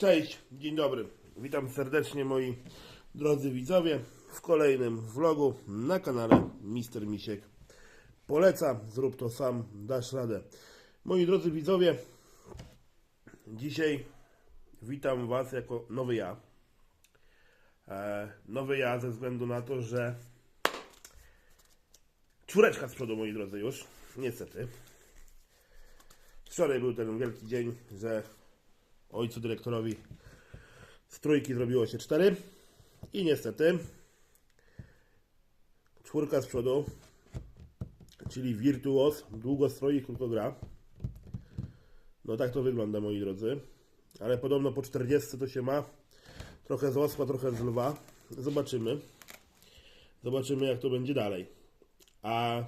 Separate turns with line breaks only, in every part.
Cześć, dzień dobry. Witam serdecznie moi drodzy widzowie w kolejnym vlogu na kanale Mister Misiek. Poleca, zrób to sam, dasz radę. Moi drodzy widzowie, dzisiaj witam Was jako nowy ja. E, nowy ja ze względu na to, że czwóreczka z przodu, moi drodzy, już. Niestety. Wczoraj był ten wielki dzień, że ojcu dyrektorowi z trójki zrobiło się cztery i niestety czwórka z przodu, czyli wirtuos, długo stroi krótko gra. No tak to wygląda moi drodzy, ale podobno po 40 to się ma trochę z osła, trochę z lwa. Zobaczymy. Zobaczymy jak to będzie dalej. A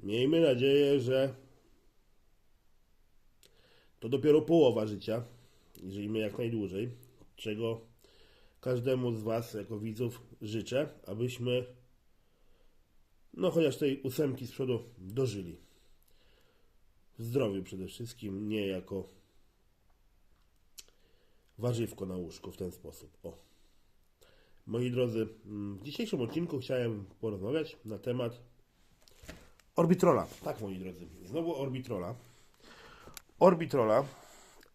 miejmy nadzieję, że to dopiero połowa życia i żyjmy jak najdłużej, czego każdemu z Was jako widzów życzę, abyśmy no chociaż tej ósemki z przodu dożyli. W zdrowiu przede wszystkim, nie jako warzywko na łóżku w ten sposób. O. Moi drodzy, mm, w dzisiejszym odcinku chciałem porozmawiać na temat Orbitrola. Tak, moi drodzy, znowu Orbitrola. Orbitrola,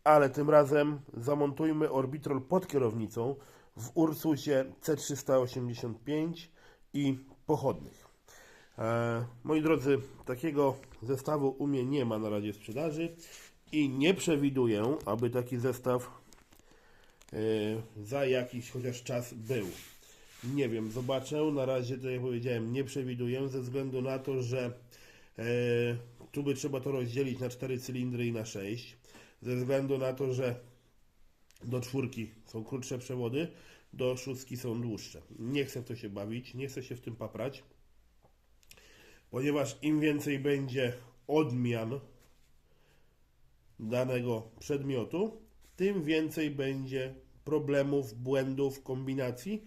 ale tym razem zamontujmy Orbitrol pod kierownicą w Ursusie C385 i pochodnych. E, moi drodzy, takiego zestawu u mnie nie ma na razie sprzedaży i nie przewiduję, aby taki zestaw e, za jakiś chociaż czas był. Nie wiem, zobaczę. Na razie, tak jak powiedziałem, nie przewiduję ze względu na to, że e, tu by trzeba to rozdzielić na 4 cylindry i na 6. Ze względu na to, że do czwórki są krótsze przewody, do szóstki są dłuższe. Nie chcę w to się bawić, nie chcę się w tym paprać, ponieważ im więcej będzie odmian danego przedmiotu, tym więcej będzie problemów, błędów, kombinacji.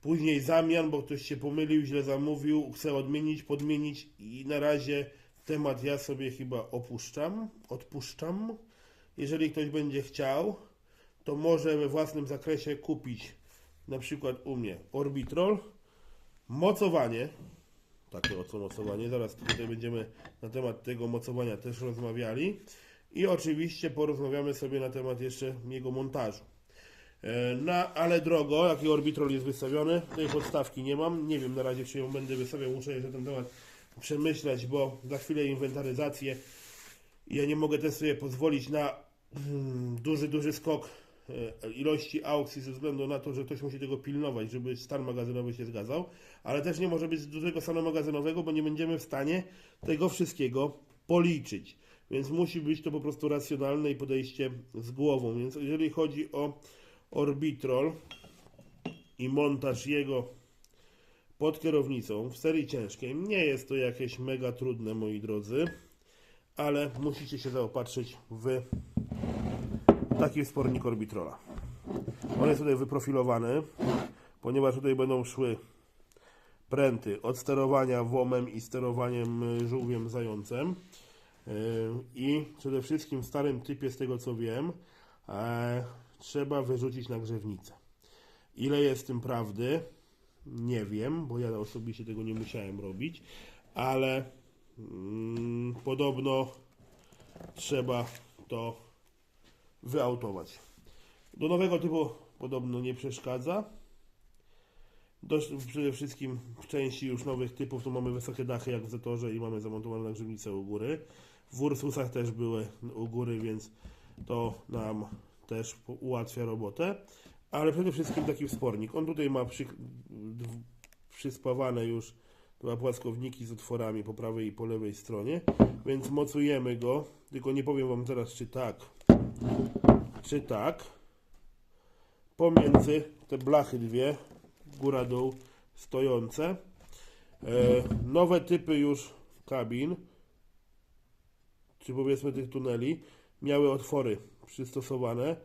Później zamian, bo ktoś się pomylił, źle zamówił, chce odmienić, podmienić i na razie temat ja sobie chyba opuszczam, odpuszczam. Jeżeli ktoś będzie chciał, to może we własnym zakresie kupić na przykład u mnie Orbitrol, mocowanie, takie oto mocowanie, zaraz tutaj będziemy na temat tego mocowania też rozmawiali i oczywiście porozmawiamy sobie na temat jeszcze jego montażu. E, Na ale drogo, jaki orbitrol jest wystawiony, tej podstawki nie mam, nie wiem na razie czy ją będę wystawiał, muszę jeszcze ten temat przemyśleć, bo za chwilę inwentaryzację ja nie mogę też sobie pozwolić na mm, duży, duży skok e, ilości aukcji ze względu na to, że ktoś musi tego pilnować, żeby stan magazynowy się zgadzał, ale też nie może być dużego stanu magazynowego, bo nie będziemy w stanie tego wszystkiego policzyć. Więc musi być to po prostu racjonalne i podejście z głową. Więc jeżeli chodzi o Orbitrol i montaż jego pod kierownicą w serii ciężkiej, nie jest to jakieś mega trudne, moi drodzy, ale musicie się zaopatrzyć w taki wspornik Orbitrola. On jest tutaj wyprofilowany, ponieważ tutaj będą szły pręty od sterowania WOM-em i sterowaniem y, żółwiem zającem. Yy, I przede wszystkim w starym typie, z tego co wiem, e, trzeba wyrzucić nagrzewnicę. Ile jest w tym prawdy? Nie wiem, bo ja osobiście tego nie musiałem robić, ale mm, podobno trzeba to wyautować. Do nowego typu podobno nie przeszkadza. Dość, przede wszystkim w części już nowych typów to mamy wysokie dachy jak w Zetorze i mamy zamontowane nagrzewnice u góry. W Ursusach też były u góry, więc to nam też ułatwia robotę. Ale przede wszystkim taki wspornik. On tutaj ma przy, przyspawane już dwa płaskowniki z otworami po prawej i po lewej stronie, więc mocujemy go. Tylko nie powiem Wam teraz, czy tak, czy tak. Pomiędzy te blachy dwie, góra-dół, stojące. E, nowe typy już kabin, czy powiedzmy tych tuneli, miały otwory przystosowane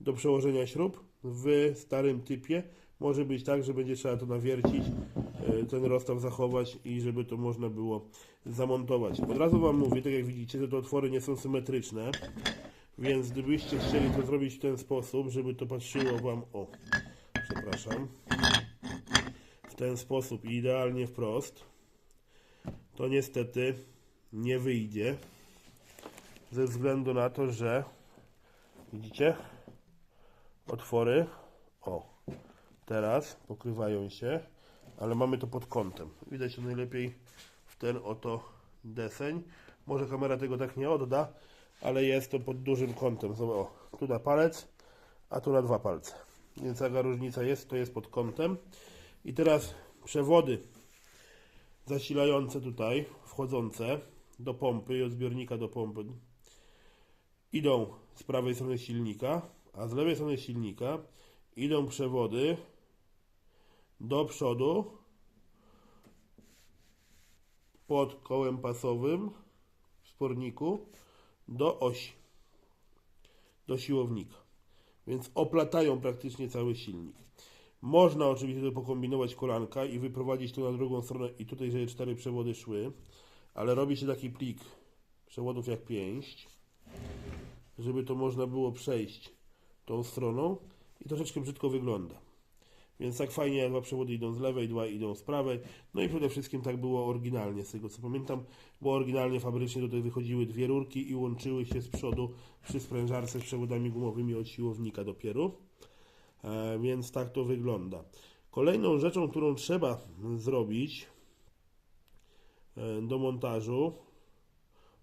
do przełożenia śrub. W starym typie może być tak, że będzie trzeba to nawiercić, e, ten rozstaw zachować i żeby to można było zamontować. Od razu Wam mówię, tak jak widzicie, że te otwory nie są symetryczne, Więc gdybyście chcieli to zrobić w ten sposób, żeby to patrzyło Wam, o, przepraszam, w ten sposób idealnie wprost, to niestety nie wyjdzie. Ze względu na to, że widzicie, otwory, o, teraz pokrywają się, ale mamy to pod kątem. Widać to najlepiej w ten oto deseń. Może kamera tego tak nie odda, ale jest to pod dużym kątem. O, tu na palec, a tu na dwa palce. Więc jaka różnica jest, to jest pod kątem. I teraz przewody zasilające tutaj, wchodzące do pompy i od zbiornika do pompy idą z prawej strony silnika, a z lewej strony silnika idą przewody do przodu pod kołem pasowym w sporniku do osi, do siłownika. Więc oplatają praktycznie cały silnik. Można oczywiście tutaj pokombinować kolanka i wyprowadzić to na drugą stronę i tutaj, żeby cztery przewody szły, ale robi się taki plik przewodów jak pięść, żeby to można było przejść tą stroną i troszeczkę brzydko wygląda. Więc tak fajnie, dwa przewody idą z lewej, dwa idą z prawej. No i przede wszystkim tak było oryginalnie, z tego co pamiętam, bo oryginalnie fabrycznie tutaj wychodziły dwie rurki i łączyły się z przodu przy sprężarce z przewodami gumowymi od siłownika dopiero. E, więc tak to wygląda. Kolejną rzeczą, którą trzeba zrobić e, do montażu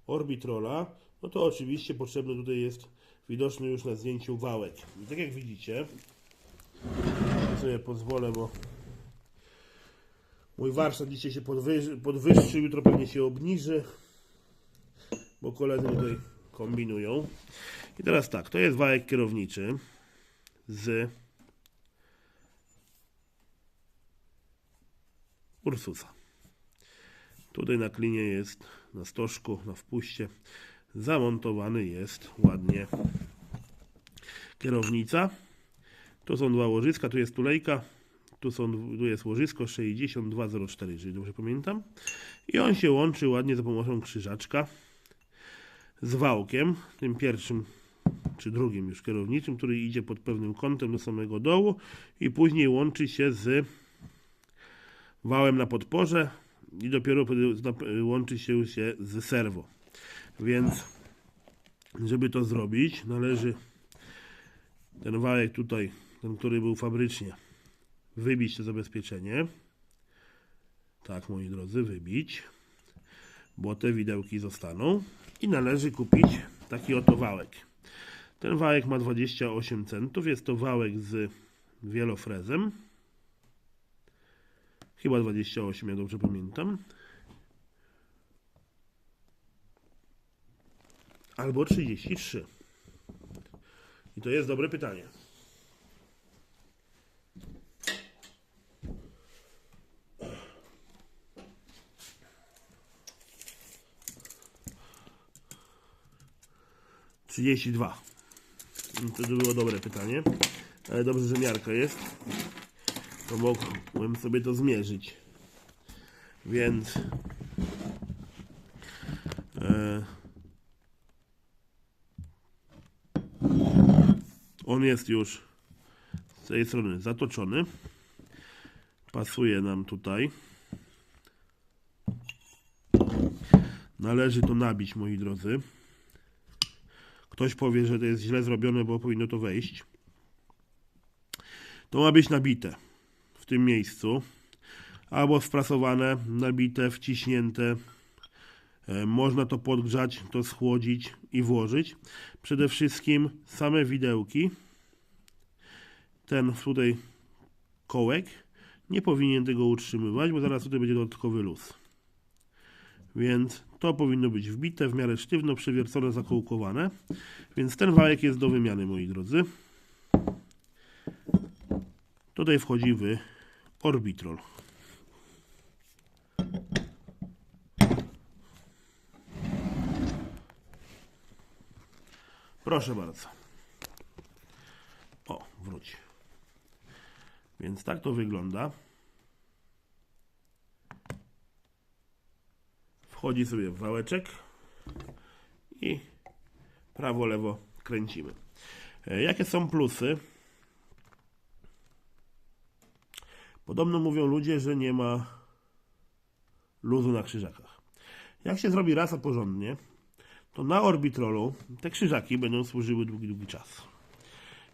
Orbitrola, no to oczywiście potrzebny tutaj jest widoczny już na zdjęciu wałek. I tak jak widzicie, sobie pozwolę, bo mój warsztat dzisiaj się podwyży, podwyższy, jutro pewnie się obniży, bo koledzy tutaj kombinują. I teraz tak, to jest wałek kierowniczy z Ursusa. Tutaj na klinie jest, na stożku, na wpuście zamontowany jest ładnie kierownica. Tu są dwa łożyska, tu jest tulejka, tu, są, tu jest łożysko 6204, jeżeli dobrze pamiętam. I on się łączy ładnie za pomocą krzyżaczka z wałkiem, tym pierwszym czy drugim już kierowniczym, który idzie pod pewnym kątem do samego dołu i później łączy się z wałem na podporze i dopiero łączy się, się z serwo. Więc żeby to zrobić, należy ten wałek tutaj, ten, który był fabrycznie, wybić to zabezpieczenie. Tak, moi drodzy, wybić, bo te widełki zostaną. I należy kupić taki oto wałek. Ten wałek ma 28 centów. Jest to wałek z wielofrezem. Chyba 28, ja dobrze pamiętam. Albo 33. I to jest dobre pytanie. Trzydzieści dwa. To było dobre pytanie. Ale dobrze, że miarka jest. To mogłem sobie to zmierzyć. Więc e, on jest już z tej strony zatoczony. Pasuje nam tutaj. Należy to nabić, moi drodzy. Ktoś powie, że to jest źle zrobione, bo powinno to wejść. To ma być nabite w tym miejscu. Albo sprasowane, nabite, wciśnięte. E, można to podgrzać, to schłodzić i włożyć. Przede wszystkim same widełki. Ten tutaj kołek nie powinien tego utrzymywać, bo zaraz tutaj będzie dodatkowy luz. Więc to powinno być wbite, w miarę sztywno, przewiercone, zakołkowane. Więc ten wałek jest do wymiany, moi drodzy. Tutaj wchodzi w orbitrol. Proszę bardzo. O, wróć. Więc tak to wygląda. Wchodzi sobie w wałeczek i prawo, lewo kręcimy. E, Jakie są plusy? Podobno mówią ludzie, że nie ma luzu na krzyżakach. Jak się zrobi rasa porządnie, to na orbitrolu te krzyżaki będą służyły długi, długi czas.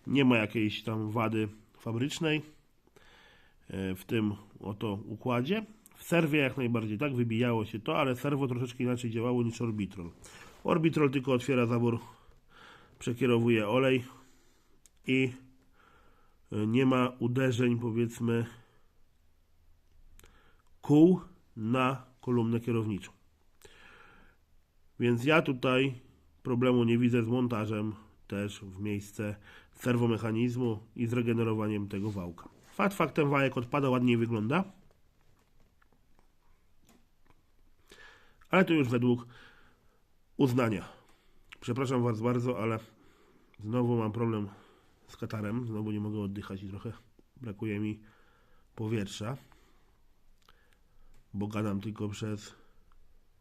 Nie ma jakiejś tam wady fabrycznej e, w tym oto układzie. W serwie jak najbardziej tak, wybijało się to, ale serwo troszeczkę inaczej działało niż orbitrol. Orbitrol tylko otwiera zabór, przekierowuje olej i e, nie ma uderzeń powiedzmy kół na kolumnę kierowniczą. Więc ja tutaj problemu nie widzę z montażem też w miejsce serwomechanizmu i z regenerowaniem tego wałka. Fakt faktem wałek odpada, ładniej wygląda. Ale to już według uznania. Przepraszam Was bardzo, ale znowu mam problem z katarem. Znowu nie mogę oddychać i trochę brakuje mi powietrza. Bo gadam tylko przez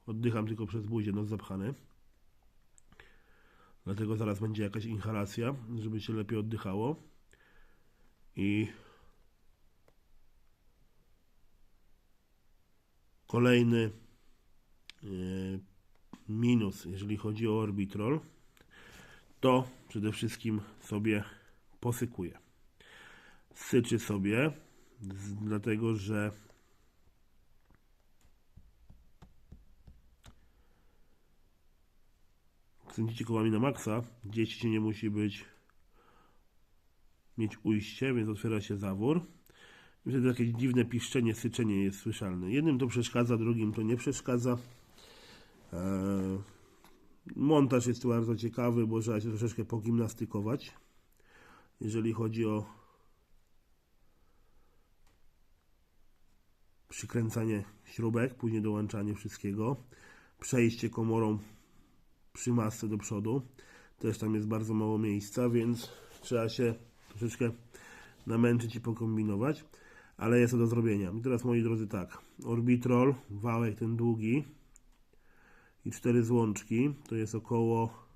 Oddycham tylko przez buzię, nos zapchany. Dlatego zaraz będzie jakaś inhalacja, żeby się lepiej oddychało. I kolejny e, minus, jeżeli chodzi o orbitrol, to przede wszystkim sobie posykuje. Syczy sobie, dlatego że kręcicie kołami na maksa, gdzieś się nie musi być mieć ujście, więc otwiera się zawór. I wtedy jakieś dziwne piszczenie, syczenie jest słyszalne. Jednym to przeszkadza, drugim to nie przeszkadza. Eee, montaż jest tu bardzo ciekawy, bo trzeba się troszeczkę pogimnastykować. Jeżeli chodzi o przykręcanie śrubek, później dołączanie wszystkiego, przejście komorą przy masce do przodu. Też tam jest bardzo mało miejsca, więc trzeba się troszeczkę namęczyć i pokombinować, ale jest to do zrobienia. I teraz moi drodzy tak, orbitrol, wałek ten długi i cztery złączki, to jest około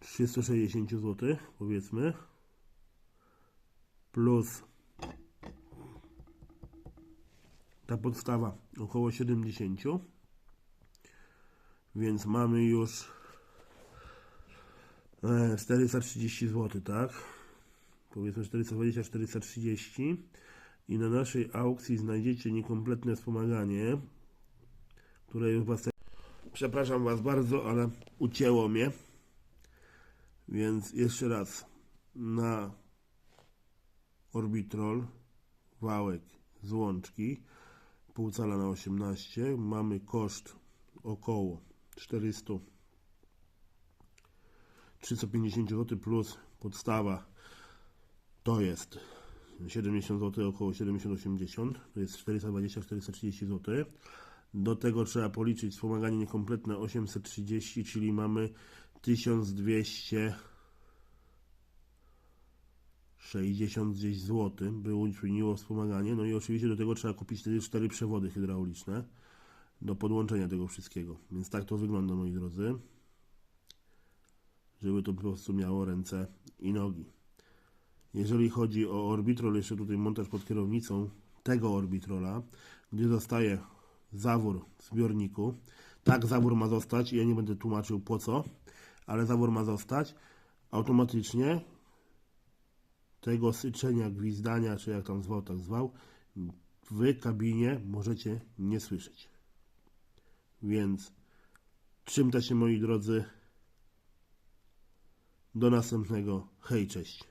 360 zł, powiedzmy, plus ta podstawa około 70 więc mamy już e, 430 zł, tak? Powiedzmy 420, 430 i na naszej aukcji znajdziecie niekompletne wspomaganie, które już was... Przepraszam was bardzo, ale ucięło mnie. Więc jeszcze raz na Orbitrol wałek z łączki pół cala na 18 mamy koszt około 400 350 zł plus podstawa to jest 70 zł, około 70-80, to jest 420-430 zł. Do tego trzeba policzyć wspomaganie niekompletne 830, czyli mamy 1200 60 gdzieś zł by uczyniło wspomaganie. No i oczywiście do tego trzeba kupić wtedy cztery przewody hydrauliczne do podłączenia tego wszystkiego. Więc tak to wygląda, moi drodzy. Żeby to po prostu miało ręce i nogi. Jeżeli chodzi o orbitrol, jeszcze tutaj montaż pod kierownicą tego orbitrola, gdzie zostaje zawór w zbiorniku. Tak, zawór ma zostać ja nie będę tłumaczył po co, ale zawór ma zostać. Automatycznie tego syczenia, gwizdania, czy jak tam zwał, tak zwał, w kabinie możecie nie słyszeć. Więc trzymajcie się moi drodzy. Do następnego. Hej, cześć.